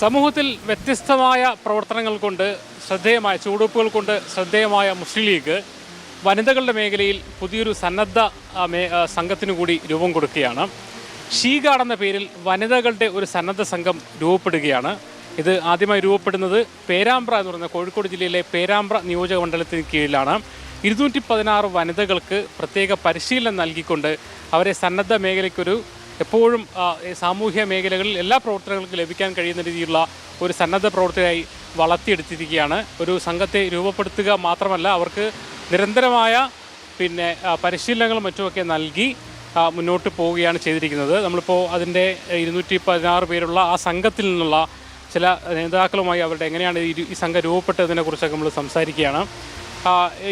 സമൂഹത്തിൽ വ്യത്യസ്തമായ പ്രവർത്തനങ്ങൾ കൊണ്ട് ശ്രദ്ധേയമായ ചുവടുവെപ്പുകൾ കൊണ്ട് ശ്രദ്ധേയമായ മുസ്ലിം ലീഗ് വനിതകളുടെ മേഖലയിൽ പുതിയൊരു സന്നദ്ധ സംഘത്തിനു കൂടി രൂപം കൊടുക്കുകയാണ്. ഷീഗാഡ് എന്ന പേരിൽ വനിതകളുടെ ഒരു സന്നദ്ധ സംഘം രൂപപ്പെടുകയാണ്. ഇത് ആദ്യമായി രൂപപ്പെടുന്നത് പേരാമ്പ്ര എന്ന് പറയുന്ന കോഴിക്കോട് ജില്ലയിലെ പേരാമ്പ്ര നിയോജക മണ്ഡലത്തിന് കീഴിലാണ്. ഇരുന്നൂറ്റി പതിനാറ് വനിതകൾക്ക് പ്രത്യേക പരിശീലനം നൽകിക്കൊണ്ട് അവരെ സന്നദ്ധ മേഖലയ്ക്കൊരു എപ്പോഴും സാമൂഹ്യ മേഖലകളിൽ എല്ലാ പ്രവർത്തനങ്ങൾക്കും ലഭിക്കാൻ കഴിയുന്ന രീതിയിലുള്ള ഒരു സന്നദ്ധ പ്രവർത്തകരായി വളർത്തിയെടുത്തിരിക്കുകയാണ്. ഒരു സംഘത്തെ രൂപപ്പെടുത്തുക മാത്രമല്ല അവർക്ക് നിരന്തരമായ പിന്നെ പരിശീലനങ്ങളും മറ്റുമൊക്കെ നൽകി മുന്നോട്ട് പോവുകയാണ് ചെയ്തിരിക്കുന്നത്. നമ്മളിപ്പോൾ അതിന്റെ ഇരുന്നൂറ്റി പതിനാറ് പേരുള്ള ആ സംഘത്തിൽ നിന്നുള്ള ചില നേതാക്കളുമായി അവരുടെ എങ്ങനെയാണ് ഈ സംഘം രൂപപ്പെട്ടതിനെ കുറിച്ചൊക്കെ നമ്മൾ സംസാരിക്കുകയാണ്.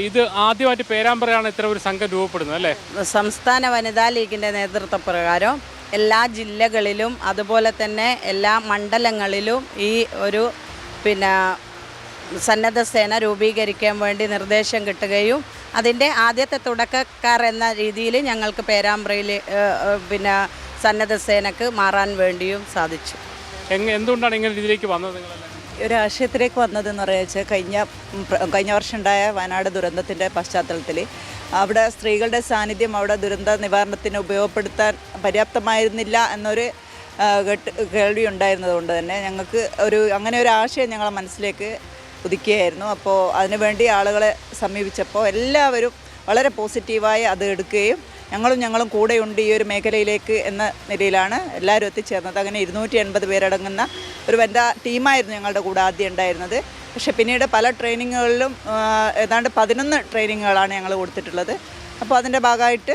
ഇത് ആദ്യമായിട്ട് പേരാമ്പ്രയാണ് ഇത്ര ഒരു സംഘം രൂപപ്പെടുന്നത് അല്ലേ? സംസ്ഥാന വനിതാ ലീഗിന്റെ നേതൃത്വപ്രകാരം എല്ലാ ജില്ലകളിലും അതുപോലെ തന്നെ എല്ലാ മണ്ഡലങ്ങളിലും ഈ ഒരു പിന്നെ സന്നദ്ധ സേന രൂപീകരിക്കാൻ വേണ്ടി നിർദ്ദേശം കിട്ടുകയും അതിന്റെ ആദ്യത്തെ തുടക്കക്കാർ എന്ന രീതിയിൽ ഞങ്ങൾക്ക് പേരാമ്പ്രയിൽ പിന്നെ സന്നദ്ധ സേനക്ക് മാറാൻ വേണ്ടിയും സാധിച്ചു. എന്തുകൊണ്ടാണ് ഇങ്ങനെ ഇതിലേക്ക് വന്നത് ഒരു ആശയത്തിലേക്ക് വന്നതെന്ന് പറയുക കഴിഞ്ഞ കഴിഞ്ഞ വർഷം ഉണ്ടായ വയനാട് ദുരന്തത്തിന്റെ പശ്ചാത്തലത്തിൽ അവിടെ സ്ത്രീകളുടെ സാന്നിധ്യം അവിടെ ദുരന്ത നിവാരണത്തിന് ഉപയോഗപ്പെടുത്താൻ പര്യാപ്തമായിരുന്നില്ല എന്നൊരു കേട്ട് കേൾവി ഉണ്ടായിരുന്നതുകൊണ്ട് തന്നെ ഞങ്ങൾക്ക് ഒരു അങ്ങനെ ഒരു ആശയം ഞങ്ങളുടെ മനസ്സിലേക്ക് ഉദിക്കുകയായിരുന്നു. അപ്പോൾ അതിനുവേണ്ടി ആളുകളെ സമീപിച്ചപ്പോൾ എല്ലാവരും വളരെ പോസിറ്റീവായി അത് എടുക്കുകയും ഞങ്ങളും ഞങ്ങളും കൂടെയുണ്ട് ഈ ഒരു മേഖലയിലേക്ക് എന്ന നിലയിലാണ് എല്ലാവരും എത്തിച്ചേർന്നത്. അങ്ങനെ ഇരുന്നൂറ്റി എൺപത് പേരടങ്ങുന്ന ഒരു വനിതാ ടീമായിരുന്നു ഞങ്ങളുടെ കൂടെ ആദ്യം ഉണ്ടായിരുന്നത്. പക്ഷേ പിന്നീട് പല ട്രെയിനിങ്ങുകളിലും ഏതാണ്ട് പതിനൊന്ന് ട്രെയിനിങ്ങുകളാണ് ഞങ്ങൾ കൊടുത്തിട്ടുള്ളത്. അപ്പോൾ അതിന്റെ ഭാഗമായിട്ട്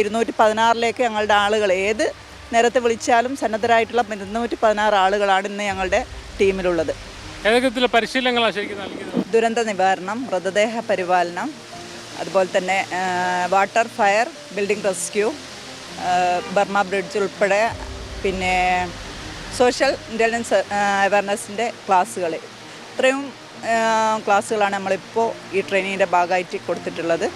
ഇരുന്നൂറ്റി പതിനാറിലേക്ക് ഞങ്ങളുടെ ആളുകൾ ഏത് നേരത്തെ വിളിച്ചാലും സന്നദ്ധരായിട്ടുള്ള ഇരുന്നൂറ്റി പതിനാറ് ആളുകളാണ് ഇന്ന് ഞങ്ങളുടെ ടീമിലുള്ളത്. ദുരന്ത നിവാരണം മൃതദേഹ പരിപാലനം അതുപോലെ തന്നെ water fire building rescue Burma bridge ഉൾപ്പെടെ പിന്നെ സോഷ്യൽ ഇന്റലിജൻസ് അവയർനെസ്സിന്റെ ക്ലാസ്സുകൾ. ഇത്രയും ക്ലാസ്സുകളാണ് നമ്മളിപ്പോൾ ഈ ട്രെയിനിങ്ങിന്റെ ഭാഗമായിട്ട് കൊടുത്തിട്ടുള്ളത്.